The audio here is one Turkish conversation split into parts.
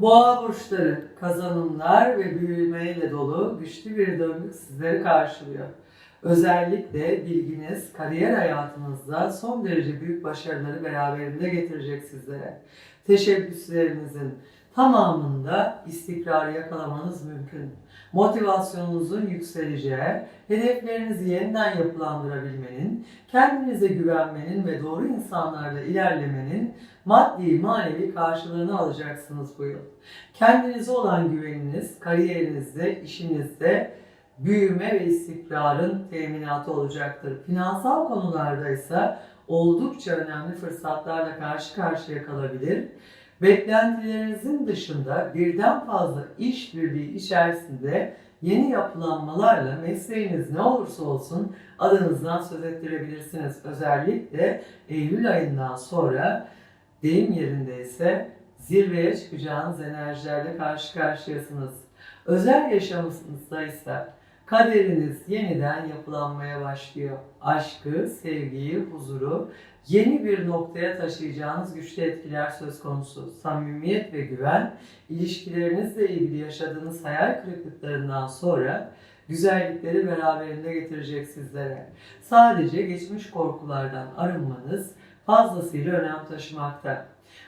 Boğa burçları, kazanımlar ve büyümeyle dolu güçlü bir döngü sizleri karşılıyor. Özellikle bilginiz kariyer hayatınızda son derece büyük başarıları beraberinde getirecek sizlere. Teşebbüslerinizin tamamında istikrarı yakalamanız mümkün. Motivasyonunuzun yükseleceği, hedeflerinizi yeniden yapılandırabilmenin, kendinize güvenmenin ve doğru insanlarla ilerlemenin maddi manevi karşılığını alacaksınız bu yıl. Kendinize olan güveniniz, kariyerinizde, işinizde büyüme ve istikrarın teminatı olacaktır. Finansal konularda ise oldukça önemli fırsatlarla karşı karşıya kalabilir. Beklentilerinizin dışında birden fazla işbirliği içerisinde yeni yapılanmalarla mesleğiniz ne olursa olsun adınızdan söz ettirebilirsiniz. Özellikle Eylül ayından sonra deyim yerinde ise zirveye çıkacağınız enerjilerle karşı karşıyasınız. Özel yaşamınızda ise kaderiniz yeniden yapılanmaya başlıyor. Aşkı, sevgiyi, huzuru yeni bir noktaya taşıyacağınız güçlü etkiler söz konusu. Samimiyet ve güven, ilişkilerinizle ilgili yaşadığınız hayal kırıklıklarından sonra güzellikleri beraberinde getirecek sizlere. Sadece geçmiş korkulardan arınmanız fazlasıyla önem taşımakta.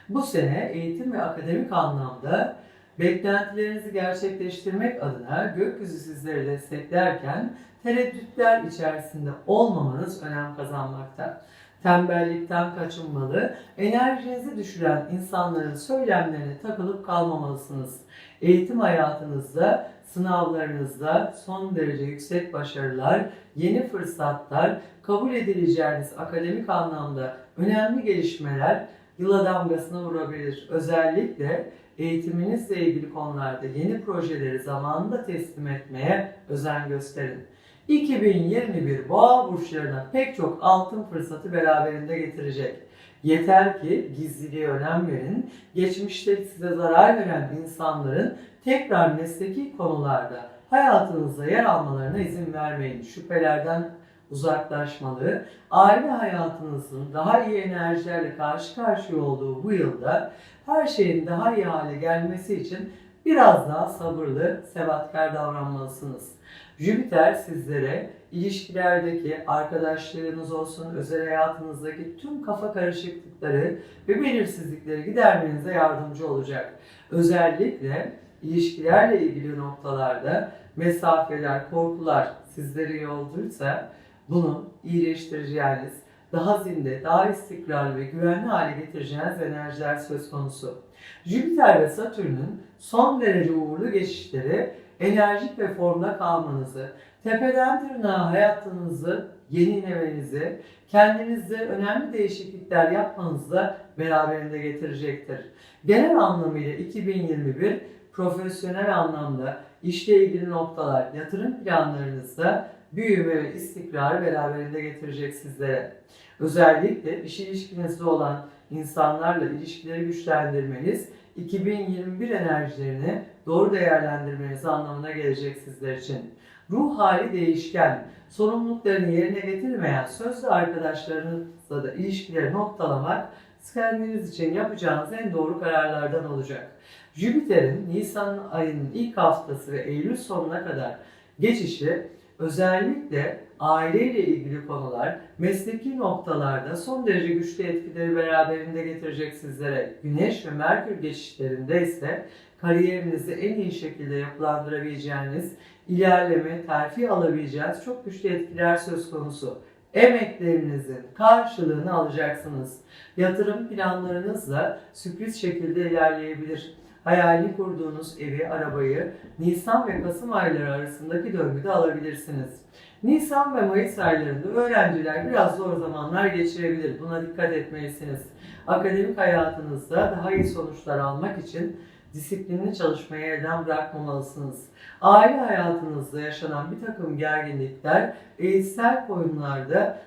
Bu sene eğitim ve akademik anlamda beklentilerinizi gerçekleştirmek adına gökyüzü sizleri desteklerken tereddütler içerisinde olmamanız önem kazanmakta. Tembellikten kaçınmalı, enerjinizi düşüren insanların söylemlerine takılıp kalmamalısınız. Eğitim hayatınızda, sınavlarınızda son derece yüksek başarılar, yeni fırsatlar, kabul edileceğiniz akademik anlamda önemli gelişmeler yıla damgasını vurabilir. Özellikle eğitiminizle ilgili konularda yeni projeleri zamanında teslim etmeye özen gösterin. 2021 boğa burçlarına pek çok altın fırsatı beraberinde getirecek. Yeter ki gizliliğe önem verin. Geçmişte size zarar veren insanların tekrar mesleki konularda hayatınızda yer almalarına izin vermeyin. Şüphelerden uzaklaşmalı, aile hayatınızın daha iyi enerjilerle karşı karşıya olduğu bu yılda her şeyin daha iyi hale gelmesi için biraz daha sabırlı, sebatkar davranmalısınız. Jüpiter sizlere ilişkilerdeki arkadaşlarınız olsun, özel hayatınızdaki tüm kafa karışıklıkları ve belirsizlikleri gidermenize yardımcı olacak. Özellikle ilişkilerle ilgili noktalarda mesafeler, korkular sizleri yolduysa bunu iyileştireceğiniz, daha zinde, daha istikrarlı ve güvenli hale getireceğiniz enerjiler söz konusu. Jüpiter ve Satürn'ün son derece uğurlu geçişleri enerjik ve formda kalmanızı, tepeden tırnağa hayatınızı yenilemenizi, kendinizde önemli değişiklikler yapmanızı beraberinde getirecektir. Genel anlamıyla 2021 profesyonel anlamda işle ilgili noktalar, yatırım planlarınızda büyüme ve istikrarı beraberinde getirecek sizlere. Özellikle iş ilişkinizde olan insanlarla ilişkileri güçlendirmeniz 2021 enerjilerini doğru değerlendirmeniz anlamına gelecek sizler için. Ruh hali değişken, sorumluluklarını yerine getirmeyen sözlü arkadaşlarınızla da ilişkileri noktalamak kendiniz için yapacağınız en doğru kararlardan olacak. Jüpiter'in Nisan ayının ilk haftası ve Eylül sonuna kadar geçişi özellikle aileyle ilgili konular, mesleki noktalarda son derece güçlü etkileri beraberinde getirecek sizlere. Güneş ve Merkür geçişlerinde ise kariyerinizi en iyi şekilde yapılandırabileceğiniz, ilerleme, terfi alabileceğiniz çok güçlü etkiler söz konusu. Emeklerinizin karşılığını alacaksınız. Yatırım planlarınızla sürpriz şekilde ilerleyebilir hayalini kurduğunuz evi, arabayı Nisan ve Kasım ayları arasındaki döngüde alabilirsiniz. Nisan ve Mayıs aylarında öğrenciler biraz zor zamanlar geçirebilir. Buna dikkat etmelisiniz. Akademik hayatınızda daha iyi sonuçlar almak için disiplinli çalışmayı elden bırakmamalısınız. Aile hayatınızda yaşanan bir takım gerginlikler eğitsel konularda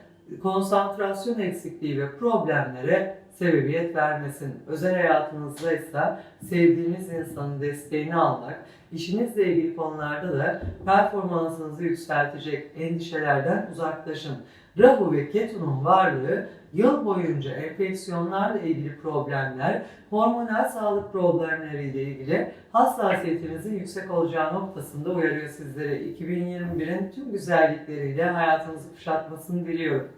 konsantrasyon eksikliği ve problemlere sebebiyet vermesin. Özel hayatınızda ise sevdiğiniz insanın desteğini almak, işinizle ilgili konularda da performansınızı yükseltecek endişelerden uzaklaşın. Rahu ve Ketu'nun varlığı yıl boyunca enfeksiyonlarla ilgili problemler, hormonal sağlık problemleriyle ilgili hassasiyetinizin yüksek olacağı noktasında uyarıyor sizlere. 2021'in tüm güzellikleriyle hayatınızı kuşatmasını diliyorum.